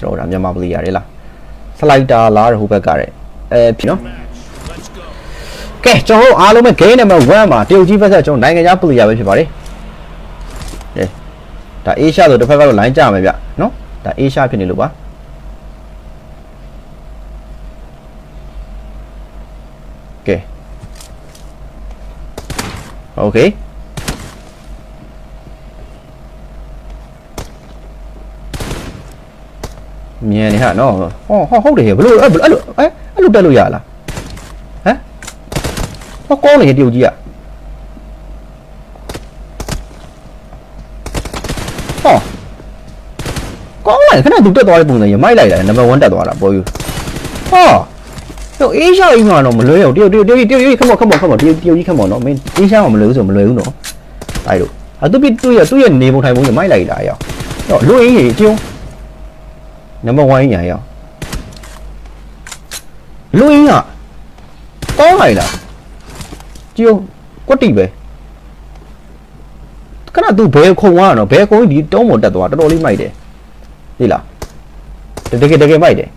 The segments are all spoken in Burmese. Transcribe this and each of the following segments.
ကျွန်တော်တို့ဒါမြန်မာပလီယာတွေလားစလိုက်တာလားဟိုဘက်ကတဲ့အဲဖြစ်နော်ကဲကျွန်တော်တို့အားလုံးပဲ game number 1မှာတရုတ်ကြီးဘက်ဆက်ကျွန်တော်နိုင်ငံခြားပလီယာပဲဖြစ်ပါတယ်ကဲဒါအေးရှာဆိုတစ်ဖက်ကတော့ line ကြမယ်ဗျနော်ဒါအေးရှာဖြစ်နေလို့ပါကဲโမြင်နေဟာနော်ဟောဟောဟုတ်တယ်ဘလို့အဲ့အဲ့လိုအဲ့အဲ့လိုတက်လို့ရလားဟမ်ဟောကောင်းနေတရုတ်ကြီးอ่ะဟောကောင်းလိုက်ခဏသူတက်သွားတဲ့ပုံစံရမိုက်လိုက်တယ်နံပါတ်1တက်သွားတာပေါ်ယူဟောတော့အေးရှာအိမ်မှာတော့မလွယ်အောင်တရုတ်တရုတ်တရုတ်တရုတ်ခမောခမောခမောတရုတ်တရုတ်ကြီးခမောနော်မင်းအေးရှာမှာမလွယ်ဘူးဆိုမလွယ်ဘူးနော်တိုက်လို့အတူပြတူရသူ့ရဲ့နေပုံထိုင်ပုံရမိုက်လိုက်တာရောတော့လူအင်းကြီးကျုံ နံပါတ်1ညာရအောင်လူရင်းကကောင်းလိုက်လားကြည့်ဦးကွက်တီပဲခဏသူဘယ်ခုံသွားတော့ဘယ်ခုံဒီတုံးပေါ်တက်သွားတော်တော်လေးမိုက်တယ်ဟေးလားတကယ်တကယ်မိုက်တယ်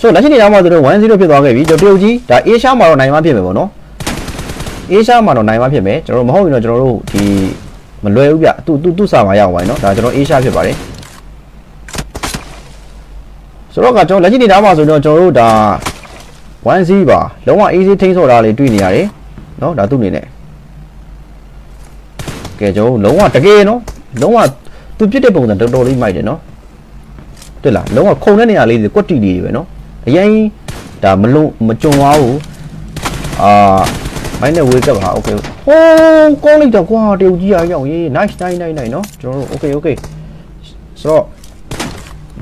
ဆိုလက်ရှိနေရမှာဆိုတော့1-0ဖြစ်သွားခဲ့ပြီကျွန်တော်တရုတ်ကြီးဒါအေးရှားမှာတော့နိုင်မှဖြစ်မယ်ပေါ့နော် အေးရှားမှာတော့နိုင်မှဖြစ်မယ်ကျွန်တော်တို့မဟုတ်ရင်တော့ကျွန်တော်တို့ဒီမလွယ်ဘူးဗျသူသူသူ့စာမှာရအောင်ပါเนาะဒါကျွန်တော်အေးရှားဖြစ်ပါတယ်ဆိုတော့ကကျွန်တော်လက်ရှိနေတာမှာဆိုတော့ကျွန်တော်တို့ဒါ 1C ပါလုံးဝ easy ထိန်းဆော့တာလေးတွေ့နေရတယ်เนาะဒါသူ့အနေနဲ့ကဲကျွန်တော်တို့လုံးဝတကယ်เนาะလုံးဝသူပြစ်တဲ့ပုံစံတော်တော်လေးမိုက်တယ်เนาะတွေ့လားလုံးဝခုံတဲ့နေရာလေးတွေကွက်တီလေးတွေပဲเนาะအရင်ဒါမလုံးမကြုံသွားဘူးအာ မိုင်းနဲ့ဝေးကပ်ပါโอเคဟိုးကောင်းလိုက်တော့ကွာတရုတ်ကြီးအားရောက်ရေး nice nice nice nice เนาะကျွန်တော်တို့ okay okay ဆိုတော့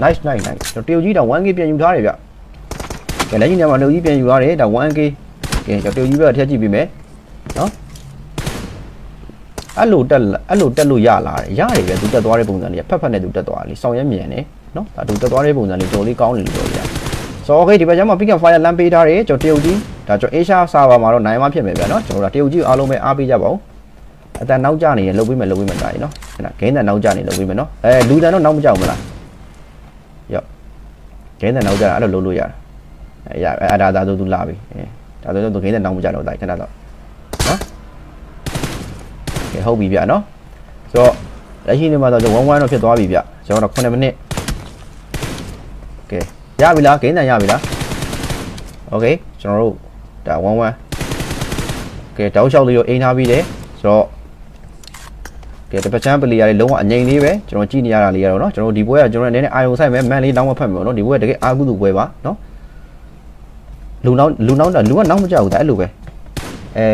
nice nice nice ကျွန်တော်တရုတ်ကြီးတော့ 1k ပြန်ယူထားတယ်ဗျကဲလက်ကြီးညမှာတရုတ်ကြီးပြန်ယူထားတယ်ဒါ 1k ကဲကျွန်တော်တရုတ်ကြီးပဲထည့်ကြည့်ပေးမယ်เนาะအဲ့လိုတက်အဲ့လိုတက်လို့ရလာတယ်ရတယ်ပဲသူတက်သွားတဲ့ပုံစံလေးဖက်ဖက်နဲ့သူတက်သွားတယ်စောင်းရဲမြန်နေเนาะဒါသူတက်သွားတဲ့ပုံစံလေးတော်လေးကောင်းနေလို့ပြောရတယ်ဆိုတော့ okay ဒီဘက်ကျမှ pick and fire လမ်းပေးထားတယ်ကျွန်တော်တရုတ်ကြီး ဒါကျွန်တော် Asia server မှာတော့နိုင်မှဖြစ်မယ်ဗျာเนาะကျွန်တော်တို့တရုတ်ကြီးအားလုံးပဲအားပေးကြပါဦးအတန်နောက်ကျနေရင်လုပ်ပေးမယ်လုပ်ပေးမယ်တာကြီးเนาะခဏဂိမ်းတန်နောက်ကျနေလုပ်ပေးမယ်เนาะအဲလူတန်တော့နောက်မကြောက်မလားရော့ဂိမ်းတန်နောက်ကျတာအဲ့လိုလုပ်လို့ရတာအဲရအဲ့ဒါဒါဆိုသူလာပြီအဲဒါဆိုသူဂိမ်းတန်နောက်မကျတော့တာကြီးခဏတော့เนาะကဲဟုတ်ပြီဗျာเนาะဆိုတော့လက်ရှိနေမှာတော့1 1တော့ဖြစ်သွားပြီဗျကျွန်တော်တော့9မိနစ်ကဲရပြီလားဂိမ်းတန်ရပြီလား โอเคကျွန်တော်တို့ ဒါ11ကဲတောက်လျှောက်လေးကိုအိမ်ထားပြီးတယ်ဆိုတော့ကဲတပတ်ချမ်းပလီယာလေးလုံးဝအငိမ့်လေးပဲကျွန်တော်ကြည့်နေရတာလေးရတော့เนาะကျွန်တော်ဒီပွဲကကျွန်တော်လည်းနည်းနည်းအာယုံဆိုင်မယ်မန်လေးတောင်းမဖတ်မယ်เนาะဒီပွဲကတကယ်အာကုသူပွဲပါเนาะလူနောက်လူနောက်တာလူကနောက်မကြောက်ဘူးဒါအဲ့လိုပဲအဲ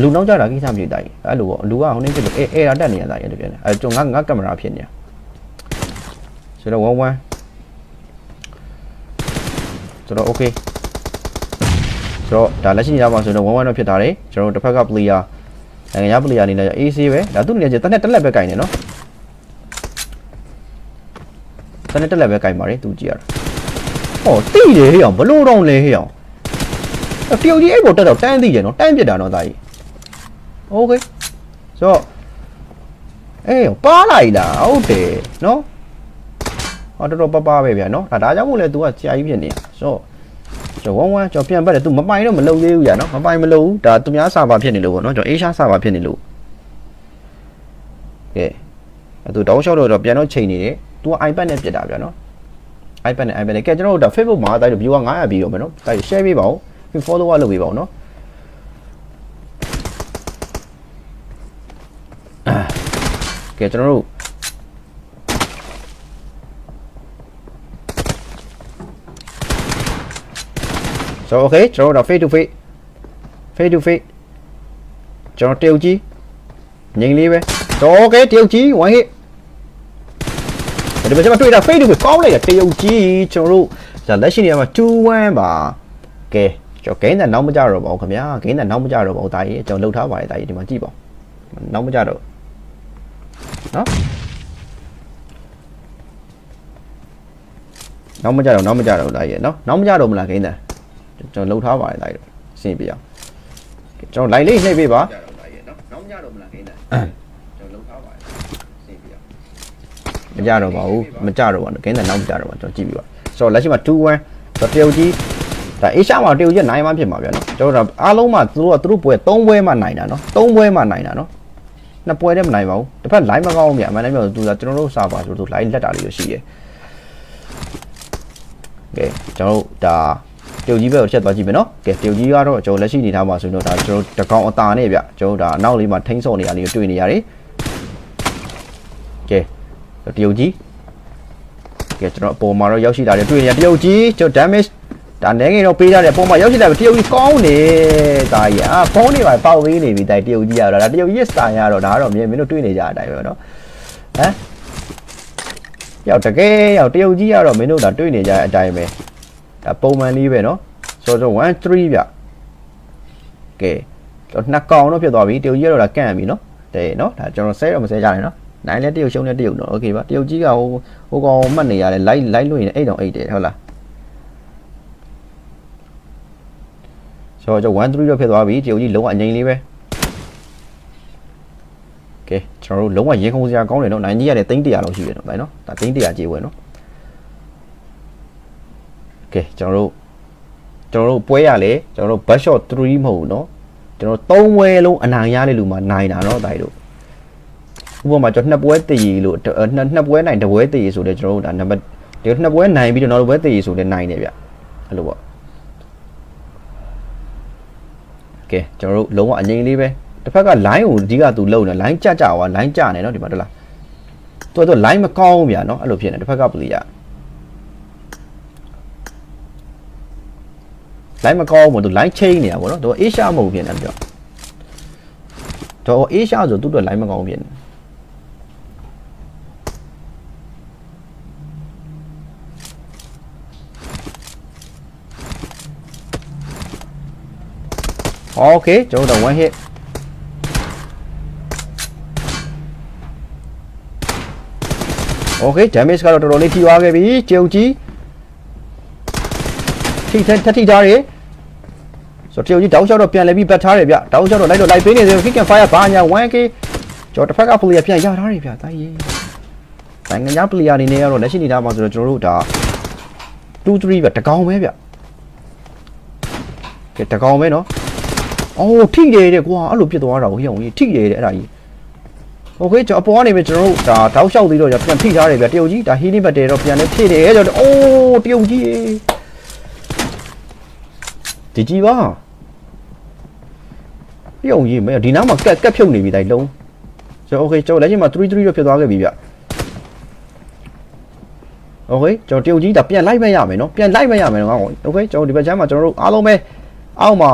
လူနောက်ကြတာကိစ္စမဖြစ်တာကြီးအဲ့လိုပေါ့လူကဟိုနေ့ဖြစ်လို့အဲအဲတာတက်နေရတာကြီးတပြည့်နဲ့အဲကျွန်တော်ငါငါကင်မရာဖြစ်နေတာဆိုတော့11ဆိုတော့ okay ဆိုတော့ဒါလက်ရှိနေရမှာဆိုတော့1-1တော့ဖြစ်ထားတယ်ကျွန်တော်တို့တစ်ဖက်က player နိုင်ငံခြား player အနေနဲ့ AC ပဲဒါသူ့အနေနဲ့တက်နဲ့တက်လက်ပဲကင်နေနော်တက်နဲ့တက်လက်ပဲကင်ပါတယ်သူကြည့်ရတာဟောတိတယ်ဟေ့အောင်ဘလို့တော့လဲဟေ့အောင်အတရုတ်ကြီးအဲ့ပေါ်တက်တော့တန်းသိကြနော်တန်းပြစ်တာနော်ဒါကြီးโอเคဆိုတော့အေးပါလိုက်လားဟုတ်တယ်နော်ဟောတော်တော်ပပပဲဗျာနော်ဒါဒါကြောင့်မို့လဲ तू ကကြာကြီးဖြစ်နေတာဆိုတော့ ကျွန်တော်ဝမ်းဝမ်းကျွန်တော်ပြန်ပတ်တယ်သူမပိုင်တော့မလုံသေးဘူးညာနော်မပိုင်မလုံဘူးဒါသူများဆာဗာဖြစ်နေလို့ပေါ့နော်ကျွန်တော်အေးရှားဆာဗာဖြစ်နေလို့ကဲအဲသူတောင်းလျှောက်တော့ပြန်တော့ချိန်နေတယ်သူက iPad နဲ့ပြစ်တာဗျာနော် iPad နဲ့ iPad နဲ့ကဲကျွန်တော်တို့ဒါ Facebook မှာတိုက်လို့ view က900ပြီးရောမယ်နော်တိုက် share ပေးပါဦး follow လုပ်ပေးပါဦးနော်ကဲကျွန်တော်တို့ so okay ကျွန်တော်တို့ face to face face to face ကျွန်တော်တရုတ်ကြီးငိမ့်လေးပဲ so okay တရုတ်ကြီး one hit ဒီမှာကျွန်တော်တွေ့တာ face to face ကောင်းလိုက်တာတရုတ်ကြီးကျွန်တော်တို့ဒါလက်ရှိနေရာမှာ2-1ပါကဲကျွန်တော်ဂိမ်းတန်နောက်မကြတော့ပါဘူးခင်ဗျာဂိမ်းတန်နောက်မကြတော့ပါဘူးတာကြီးကျွန်တော်လှုပ်ထားပါတယ်တာကြီးဒီမှာကြည့်ပါဦးနောက်မကြတော့နော်နောက်မကြတော့နောက်မကြတော့တာကြီးနော်နောက်မကြတော့မလားဂိမ်းတန် ကျွန်တော်လှုပ်ထားပါတယ်လိုက်တော့အဆင်ပြေအောင်ကျွန်တော် line လေးနှိပ်ပေးပါကြတော့လာရဲ့နော်နောက်ညတော့မလားခင်းတယ်ကျွန်တော်လုံးထားပါတယ်စေးပြမကြတော့ပါဘူးမကြတော့ပါဘူးခင်းတဲ့နောက်မကြတော့ပါကျွန်တော်ကြည့်ပြီးပါဆိုတော့လက်ရှိမှာ2-1ဆိုတော့တရုတ်ကြီးဒါအေရှာမှာတရုတ်ကြီးနိုင်မှဖြစ်မှာဗျာနော်ကျွန်တော်တို့အားလုံးမှာသူတို့ကသူတို့ပွဲ3ပွဲမှနိုင်တာနော်3ပွဲမှနိုင်တာနော်နှစ်ပွဲတည်းမနိုင်ပါဘူးတစ်ဖက် line မကောင်းဘူးဗျာအမှန်တမ်းပြောသူကကျွန်တော်တို့စာပါဆိုတော့ line လက်တာလေးရရှိတယ်ကဲကျွန်တော်တို့ဒါ တရုတ်ကြီးဘက်ကိုချက်သွားကြည့်မယ်နော်ကဲတရုတ်ကြီးကတော့ကျွန်တော်လက်ရှိနေထားမှာဆိုတော့ဒါကျွန်တော်တကောင်အတာနဲ့ဗျကျွန်တော်ဒါအနောက်လေးမှာထိန်းစော်နေရလေးတွေ့နေရတယ်ကဲတရုတ်ကြီးကဲကျွန်တော်အပေါ်မှာတော့ရောက်ရှိလာတယ်တွေ့နေရတရုတ်ကြီးကျွန်တော် damage ဒါနေငယ်တော့ပေးထားတယ်ပုံမှာရောက်ရှိလာပြီတရုတ်ကြီးကောင်းနေဒါကြီးအာဖုန်းတွေပါပေါက်သေးနေပြီတိုင်တရုတ်ကြီးကတော့ဒါတရုတ်ကြီးရဲ့စတိုင်ကတော့ဒါကတော့မြင်မင်းတို့တွေ့နေကြတဲ့အတိုင်းပဲနော်ဟမ်ရောက်တကယ်ရောက်တရုတ်ကြီးကတော့မင်းတို့ဒါတွေ့နေကြတဲ့အတိုင်းပဲ ဒါပုံမှန်လေးပဲနော်ဆိုတော့1 3ဗျကဲတော့နှစ်ကောင်တော့ဖြစ်သွားပြီတရုတ်ကြီးကတော့ဒါကန့်ပြီနော်တဲ့နော်ဒါကျွန်တော်ဆဲတော့မဆဲကြနဲ့နော်နိုင်လဲတရုတ်ရှုံးလဲတရုတ်နော်โอเคပါတရုတ်ကြီးကဟိုဟိုကောင်မှတ်နေရတယ်လိုက်လိုက်လို့ရင်အိတ်တောင်အိတ်တယ်ဟုတ်လားဆိုတော့1 3တော့ဖြစ်သွားပြီတရုတ်ကြီးလုံးဝအငိမ့်လေးပဲကဲကျွန်တော်တို့လုံးဝရေခုံစရာကောင်းတယ်နော်နိုင်ကြီးရတယ်300လောက်ရှိတယ်နော်ဒါနော်ဒါ300ကြေးဝယ်နော် ကဲကျွန်တော်တို့ကျွန်တော်တို့ပွဲရလေကျွန်တော်တို့ back shot 3မဟုတ်ဘူးနော်ကျွန်တော်3ဝဲလုံးအနိုင်ရတဲ့လူမှာနိုင်တာနော်ဒါတို့ဥပမာကျွန်တော်နှစ်ပွဲတည်လို့နှစ်နှစ်ပွဲနိုင်တစ်ပွဲတည်ဆိုတော့ကျွန်တော်တို့ဒါနံပါတ်ဒီနှစ်ပွဲနိုင်ပြီးတော့နောက်တစ်ပွဲတည်ဆိုတော့နိုင်တယ်ဗျအဲ့လိုပေါ့ကဲကျွန်တော်တို့လုံးဝအငိမ့်လေးပဲတစ်ဖက်က line ကိုအဓိကသူလုံနေ line ကြကြွား line ကြနေနော်ဒီမှာတလားသူက line မကောင်းဘူးဗျာနော်အဲ့လိုဖြစ်နေတစ်ဖက်က player line မကောင်းဘူးသူ line chain နေတာပေါ့နော်သူ Asia မဟုတ်ဖြစ်နေတယ်ပြောတော့ Asia ဆိုသူ့အတွက် line မကောင်းဖြစ်နေโอเคကျွန်တော်တို့ one hit โอเค damage ကတော့တော်တော်လေးထိသွားခဲ့ပြီကျုပ်ကြီး ထိထထထိထားတယ်ဆိုတော့တရုတ်ကြီးတောက်လျှောက်တော့ပြန်လဲပြီးပတ်ထားတယ်ဗျတောက်လျှောက်တော့လိုက်တော့လိုက်ပေးနေတယ် kick and fire ဘာညာ 1k ကျွန်တော်တစ်ဖက်က player ပြန်ရထားတယ်ဗျတာရေးနိုင်ငံခြား player အနေနဲ့ကတော့လက်ရှိနေတာမှာဆိုတော့ကျွန်တော်တို့ဒါ2 3ဗျတကောင်ပဲဗျကဲတကောင်ပဲနော်အော်ထိတယ်တဲ့ကွာအဲ့လိုပြစ်သွားတာကိုဟိအောင်ကြီးထိတယ်တဲ့အဲ့ဒါကြီးโอเคကျွန်တော်အပေါ်ကနေပဲကျွန်တော်တို့ဒါတောက်လျှောက်သေးတော့ပြန်ဖိထားတယ်ဗျတရုတ်ကြီးဒါ healing battery တော့ပြန်လဲဖြည့်တယ်ကျွန်တော်အိုးတရုတ်ကြီး ဒီကြီးပါပြုံကြီးမဲဒီနားမှာကက်ကက်ဖြုတ်နေပြီတိုင်းလုံးကျွန်တော် okay ကျွန်တော်လက်ရှိမှာ3 3တော့ဖြစ်သွားခဲ့ပြီဗျ okay ကျွန်တော်တရုတ်ကြီးဒါပြန်လိုက်မဲ့ရမယ်နော်ပြန်လိုက်မဲ့ရမယ်နော် okay ကျွန်တော်ဒီဘက်ချမ်းမှာကျွန်တော်တို့အားလုံးပဲအောက်မှာ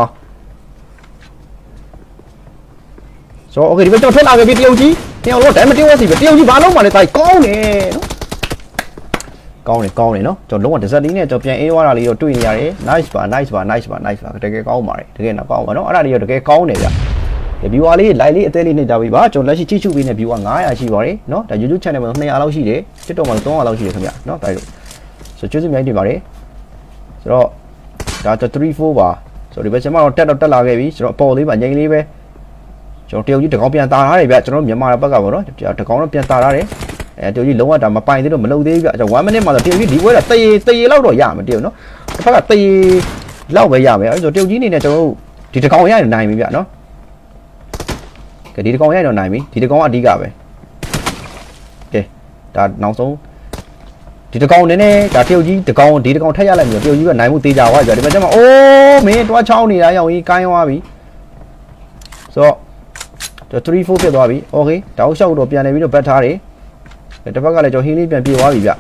ကျွန်တော် okay ဒီဘက်ကျွန်တော်ထွက်လာခဲ့ပြီတရုတ်ကြီးတရုတ်တော့ damage ဝက်စီပဲတရုတ်ကြီးဘာလုံးမှလည်းတိုင်းကောင်းတယ်နော် ကောင်းတယ်ကောင်းတယ်နော်ကျွန်တော်လုံးဝဒဇက်လေးနဲ့ကျွန်တော်ပြန်အေးသွားတာလေးတော့တွေ့နေရတယ် nice ပါ nice ပါ nice ပါ nice ပါတကယ်ကောင်းပါတယ်တကယ်တော့ကောင်းပါနော်အဲ့ဒါလေးတော့တကယ်ကောင်းတယ်ဗျဒီ viewer လေး live လေးအသေးလေးနှိပ်ကြပြီပါကျွန်တော်လက်ရှိကြည့်ရှုပေးနေ viewer 900ရှိပါတယ်เนาะဒါ YouTube channel မှာ200လောက်ရှိတယ် TikTok မှာ300လောက်ရှိတယ်ခင်ဗျเนาะဒါလို့ဆိုကျေးဇူးများတင်ပါတယ်ဆိုတော့ဒါ3 4ပါဆိုတော့ဒီဘက်ကျွန်မတော့တက်တော့တက်လာခဲ့ပြီဆိုတော့အပေါ်လေးပါငိမ့်လေးပဲကျွန်တော်တရုတ်ကြီးတကောင်ပြန်တာထားတယ်ဗျကျွန်တော်မြန်မာဘက်ကပေါ့နော်တကောင်တော့ပြန်တာထားတယ် အဲတရုတ်ကြီးလုံးဝဒါမပိုင်သေးလို့မလုပ်သေးဘူးဗျကျွန်တော်1 minute မှာတော့တရုတ်ကြီးဒီပွဲကတရေတရေလောက်တော့ရမှာတရုတ်နော်တစ်ဖက်ကတရေလောက်ပဲရမယ်အဲဆိုတရုတ်ကြီးအနေနဲ့ကျွန်တော်တို့ဒီတကောင်ရရင်နိုင်ပြီဗျနော်ကဲဒီတကောင်ရရင်တော့နိုင်ပြီဒီတကောင်ကအဓိကပဲကဲဒါနောက်ဆုံးဒီတကောင်နည်းနည်းဒါတရုတ်ကြီးတကောင်ဒီတကောင်ထက်ရလိုက်ပြီတရုတ်ကြီးကနိုင်မှုသေးကြွားကြွားဒီမှာကျမအိုးမင်းတွားချောင်းနေတာရောင်ကြီးကိုင်းသွားပြီဆိုတော့3 4ဖြစ်သွားပြီ။ Okay တောက်လျှောက်တော့ပြန်နေပြီးတော့ဘက်ထားတယ်။ တစ်ဖက်ကလည်းကျွန်တော်ဟင်းလေးပြန်ပြေသွားပြီဗျ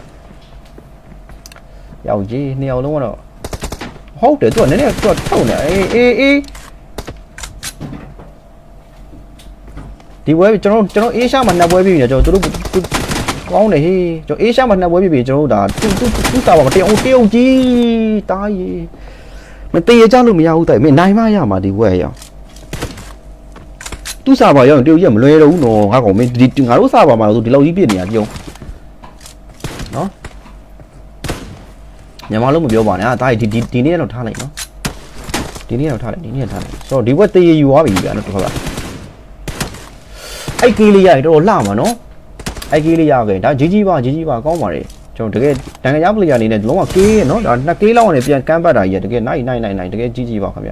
ယောက်ကြီးနှစ်ယောက်လုံးကတော့ဟုတ်တယ်သူကနည်းနည်းသူကထုံနေအေးအေးအေးဒီဘွဲကျွန်တော်ကျွန်တော်အေးရှားမှာနှစ်ဘွဲပြီနေကျွန်တော်တို့ကောင်းတယ်ဟေးကျွန်တော်အေးရှားမှာနှစ်ဘွဲပြီပြီကျွန်တော်တို့ဒါသူသူသူစာပါမတရားအောင်တရုတ်ကြီးတားရီမတေးကြလို့မရဘူးတိုက်မင်းနိုင်မရမှာဒီဘွဲရော သူစာပါရောက်ရင်တရုတ်ကြီးမလွယ်တော့ဘူးနော်ငါကောင်မင်းဒီငါတို့စာပါမှာဆိုဒီလောက်ကြီးပြစ်နေတာပြုံးနော်မြန်မာလုံးမပြောပါနဲ့အာဒါဒီဒီဒီနေ့တော့ထားလိုက်နော်ဒီနေ့တော့ထားလိုက်ဒီနေ့တော့ထားလိုက်ဆိုတော့ဒီဘက်တရေယူသွားပြီဗျာနော်တစ်ခါကအဲ့ကေးလေးရရင်တော်တော်လှမှာနော်အဲ့ကေးလေးရခဲ့ဒါကြီးကြီးပါကြီးကြီးပါကောင်းပါတယ်ကျွန်တော်တကယ်တန်ကြရပလီယာအနေနဲ့လုံးဝကေးရနော်ဒါနှစ်ကေးလောက်ကနေပြန်ကမ်းပတ်တာကြီးတကယ်နိုင်နိုင်နိုင်နိုင်တကယ်ကြီးကြီးပါခင်ဗျ